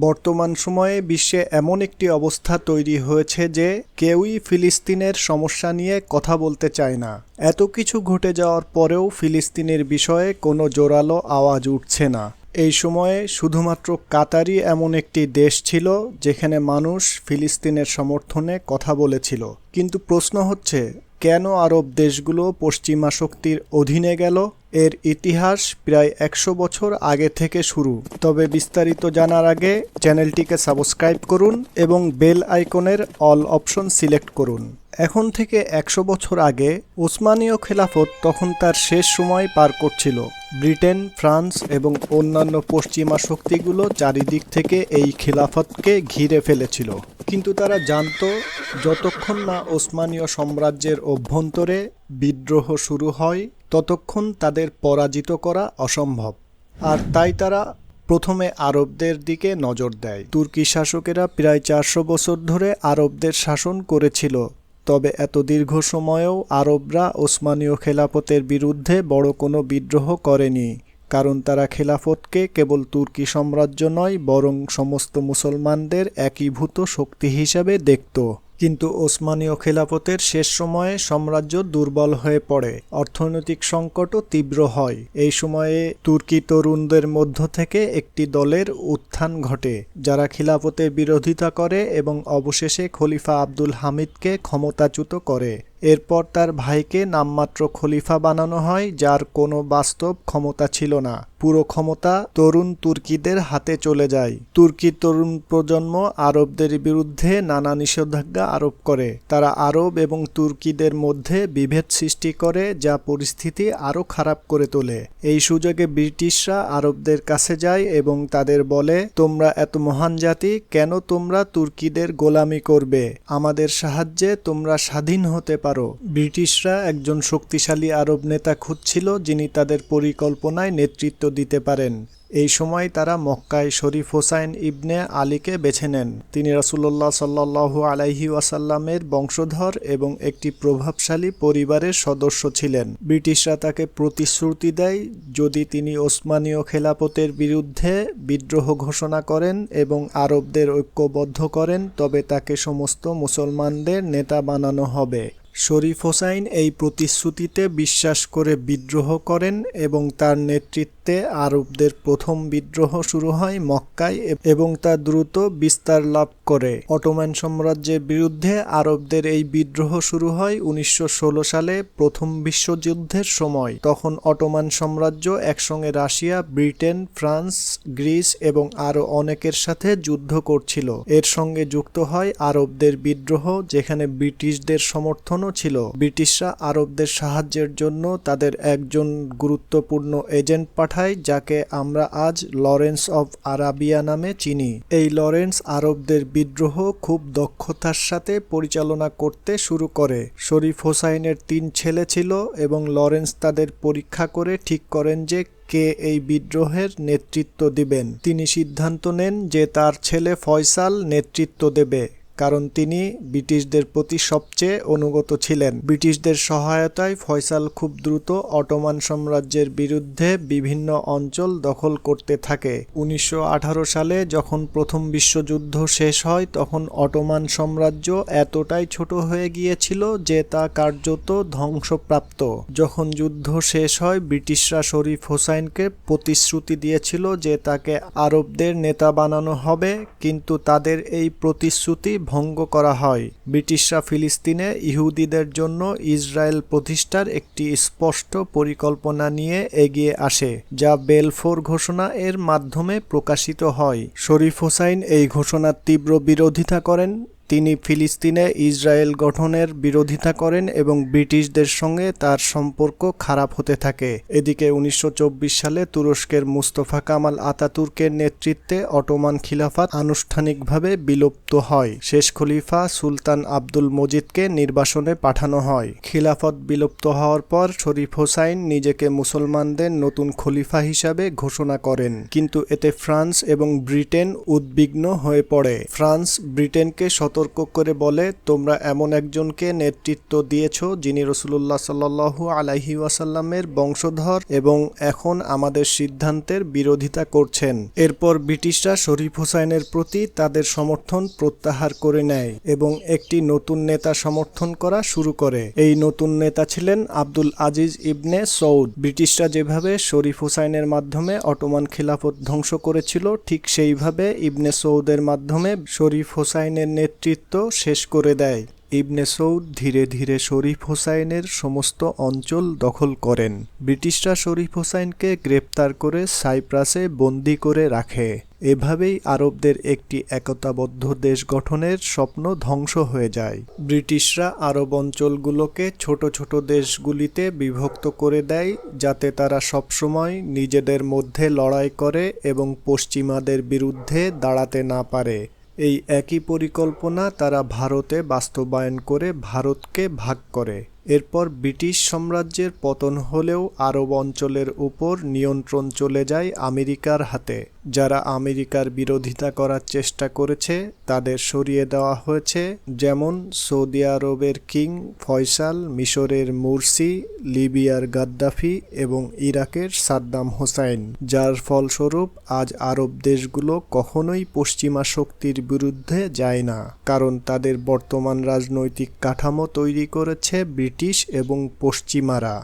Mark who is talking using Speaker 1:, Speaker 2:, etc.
Speaker 1: বর্তমান সময়ে বিশ্বে এমন একটি অবস্থা তৈরি হয়েছে যে কেউই ফিলিস্তিনের সমস্যা নিয়ে কথা বলতে চায় না। এত কিছু ঘটে যাওয়ার পরেও ফিলিস্তিনের বিষয়ে কোনো জোরালো আওয়াজ উঠছে না। এই সময়ে শুধুমাত্র কাতারই এমন একটি দেশ ছিল যেখানে মানুষ ফিলিস্তিনের সমর্থনে কথা বলেছিল। কিন্তু প্রশ্ন হচ্ছে কেন আরব দেশগুলো পশ্চিমা শক্তির অধীনে গেল? এর ইতিহাস প্রায় একশো বছর আগে থেকে শুরু। তবে বিস্তারিত জানার আগে চ্যানেলটিকে সাবস্ক্রাইব করুন এবং বেল আইকনের অল অপশন সিলেক্ট করুন। এখন থেকে একশো বছর আগে ওসমানীয় খেলাফত তখন তার শেষ সময় পার করছিল। ব্রিটেন, ফ্রান্স এবং অন্যান্য পশ্চিমা শক্তিগুলো চারিদিক থেকে এই খিলাফতকে ঘিরে ফেলেছিল। কিন্তু তারা জানতো, যতক্ষণ না ওসমানীয় সাম্রাজ্যের অভ্যন্তরে বিদ্রোহ শুরু হয়, ততক্ষণ তাদের পরাজিত করা অসম্ভব। আর তাই তারা প্রথমে আরবদের দিকে নজর দেয়। তুর্কি শাসকেরা প্রায় চারশো বছর ধরে আরবদের শাসন করেছিল। তবে এত দীর্ঘ সময়েও আরবরা ওসমানীয় খেলাফতের বিরুদ্ধে বড় কোনো বিদ্রোহ করেনি, কারণ তারা খেলাফতকে কেবল তুর্কি সাম্রাজ্য নয়, বরং সমস্ত মুসলমানদের একীভূত শক্তি হিসাবে দেখত। কিন্তু ওসমানীয় খেলাফতের শেষ সময়ে সাম্রাজ্য দুর্বল হয়ে পড়ে, অর্থনৈতিক সংকটও তীব্র হয়। এই সময়ে তুর্কি তরুণদের মধ্য থেকে একটি দলের উত্থান ঘটে, যারা খিলাফতের বিরোধিতা করে এবং অবশেষে খলিফা আব্দুল হামিদকে ক্ষমতাচ্যুত করে। এরপর তার ভাইকে নামমাত্র খলিফা বানানো হয়, যার কোনো বাস্তব ক্ষমতা ছিল না। পুরো ক্ষমতা তরুণ তুর্কিদের হাতে চলে যায়। তুর্কি তরুণ প্রজন্ম আরবদের বিরুদ্ধে নানা নিষেধাজ্ঞা আরোপ করে। তারা আরব এবং তুর্কিদের মধ্যে বিভেদ সৃষ্টি করে, যা পরিস্থিতি আরও খারাপ করে তোলে। এই সুযোগে ব্রিটিশরা আরবদের কাছে যায় এবং তাদের বলে, তোমরা এত মহান জাতি, কেন তোমরা তুর্কিদের গোলামি করবে? আমাদের সাহায্যে তোমরা স্বাধীন হতে পারো। ব্রিটিশরা একজন শক্তিশালী আরব নেতা খুঁজছিল যিনি তাদের পরিকল্পনায় নেতৃত্ব দিতে পারেন। এই সময় তারা মক্কায় শরীফ হোসাইন ইবনে আলীকে বেছে নেন। তিনি রাসুল্লাহ সাল্লাহু আলাইহি ওয়াসাল্লামের বংশধর এবং একটি প্রভাবশালী পরিবারের সদস্য ছিলেন। ব্রিটিশরা তাকে প্রতিশ্রুতি দেয় যদি তিনি ওসমানীয় খেলাপতের বিরুদ্ধে বিদ্রোহ ঘোষণা করেন এবং আরবদের ঐক্যবদ্ধ করেন, তবে তাকে সমস্ত মুসলমানদের নেতা বানানো হবে। শরীফ হোসাইন এই প্রতিশ্রুতিতে বিশ্বাস করে বিদ্রোহ করেন এবং তার নেতৃত্বে আরবদের প্রথম বিদ্রোহ শুরু হয় মক্কায় এবং তা দ্রুত বিস্তার লাভ করে। অটোম্যান সাম্রাজ্যের বিরুদ্ধে আরবদের এই বিদ্রোহ শুরু হয় উনিশশো ষোলো সালে প্রথম বিশ্বযুদ্ধের সময়। তখন অটোমান সাম্রাজ্য একসঙ্গে রাশিয়া, ব্রিটেন, ফ্রান্স, গ্রিস এবং আরও অনেকের সাথে যুদ্ধ করছিল। এর সঙ্গে যুক্ত হয় আরবদের বিদ্রোহ, যেখানে ব্রিটিশদের ছিল। ব্রিটিশরা আরবদের সাহায্যের জন্য তাদের একজন গুরুত্বপূর্ণ এজেন্ট পাঠায়, যাকে আমরা আজ লরেন্স অব আরাবিয়া নামে চিনি। এই লরেন্স আরবদের বিদ্রোহ খুব দক্ষতার সাথে পরিচালনা করতে শুরু করে। শরীফ হোসাইনের তিন ছেলে ছিল এবং লরেন্স তাদের পরীক্ষা করে ঠিক করেন যে কে এই বিদ্রোহের নেতৃত্ব দিবেন। তিনি সিদ্ধান্ত নেন যে তার ছেলে ফয়সাল নেতৃত্ব দেবে। কারণ তিনি ব্রিটিশদের প্রতি সবচেয়ে অনুগত ছিলেন। ব্রিটিশদের সহায়তায় ফয়সাল খুব দ্রুত অটোমান সাম্রাজ্যের বিরুদ্ধে বিভিন্ন অঞ্চল দখল করতে থাকে। উনিশশো আঠারো সালে যখন প্রথম বিশ্বযুদ্ধ শেষ হয়, তখন অটোমান সাম্রাজ্য এতটাই ছোট হয়ে গিয়েছিল যে তা কার্যত ধ্বংসপ্রাপ্ত। যখন যুদ্ধ শেষ হয়, ব্রিটিশরা শরীফ হোসাইনকে প্রতিশ্রুতি দিয়েছিল যে তাকে আরবদের নেতা বানানো হবে, কিন্তু তাদের এই প্রতিশ্রুতি ভঙ্গ করা হয়। ব্রিটিশরা ফিলিস্তিনে ইহুদিদের জন্য ইসরায়েল প্রতিষ্ঠার একটি স্পষ্ট পরিকল্পনা নিয়ে এগিয়ে আসে, যা বেলফোর ঘোষণা এর মাধ্যমে প্রকাশিত হয়। শরীফ হোসাইন এই ঘোষণার তীব্র বিরোধিতা করেন তিনি ফিলিস্তিনে ইসরায়েল গঠনের বিরোধিতা করেন এবং ব্রিটিশদের সঙ্গে তার সম্পর্ক খারাপ হতে থাকে। এদিকে উনিশশো চব্বিশ সালে তুরস্কের মুস্তফা কামাল আতাতুর্কের নেতৃত্বে অটোমান খিলাফাত আনুষ্ঠানিকভাবে বিলুপ্ত হয়। শেষ খলিফা সুলতান আব্দুল মজিদকে নির্বাসনে পাঠানো হয়। খিলাফত বিলুপ্ত হওয়ার পর শরীফ হোসাইন নিজেকে মুসলমানদের নতুন খলিফা হিসাবে ঘোষণা করেন। কিন্তু এতে ফ্রান্স এবং ব্রিটেন উদ্বিগ্ন হয়ে পড়ে। ফ্রান্স ব্রিটেনকে শত সতর্ক করে বলে, তোমরা এমন একজনকে নেতৃত্ব দিয়েছ যিনি রসুল্লাহ সাল্লাহু আলাইহি ওয়াসাল্লামের বংশধর এবং এখন আমাদের সিদ্ধান্তের বিরোধিতা করছেন। এরপর ব্রিটিশরা শরীফ হোসাইনের প্রতি তাদের সমর্থন প্রত্যাহার করে নেয় এবং একটি নতুন নেতা সমর্থন করা শুরু করে। এই নতুন নেতা ছিলেন আব্দুল আজিজ ইবনে সৌদ। ব্রিটিশরা যেভাবে শরীফ হোসাইনের মাধ্যমে অটোমান খিলাফত ধ্বংস করেছিল, ঠিক সেইভাবে ইবনে সৌদের মাধ্যমে শরীফ হোসাইনের নেতৃত্ব শেষ করে দেয়। ইবনে সৌদ ধীরে ধীরে শরীফ হোসাইনের সমস্ত অঞ্চল দখল করেন। ব্রিটিশরা শরীফ হোসাইনকে গ্রেপ্তার করে সাইপ্রাসে বন্দি করে রাখে। এভাবেই আরবদের একটি একতাবদ্ধ দেশ গঠনের স্বপ্ন ধ্বংস হয়ে যায়। ব্রিটিশরা আরব অঞ্চলগুলোকে ছোট ছোট দেশগুলিতে বিভক্ত করে দেয়, যাতে তারা সবসময় নিজেদের মধ্যে লড়াই করে এবং পশ্চিমাদের বিরুদ্ধে দাঁড়াতে না পারে। এই একই পরিকল্পনা তারা ভারতে বাস্তবায়ন করে ভারতকে ভাগ করে। এরপর ব্রিটিশ সাম্রাজ্যের পতন হলেও আরব অঞ্চলের উপর নিয়ন্ত্রণ চলে যায় আমেরিকার হাতে। যারা আমেরিকার বিরোধিতা করার চেষ্টা করেছে, তাদের সরিয়ে দেওয়া হয়েছে, যেমন সৌদি আরবের কিং ফয়সাল, মিশরের মুরসি, লিবিয়ার গাদ্দাফি এবং ইরাকের সাদ্দাম হোসাইন। যার ফলস্বরূপ আজ আরব দেশগুলো কখনোই পশ্চিমা শক্তির বিরুদ্ধে যায় না, কারণ তাদের বর্তমান রাজনৈতিক কাঠামো তৈরি করেছে ব্রিটিশ এবং পশ্চিমারা।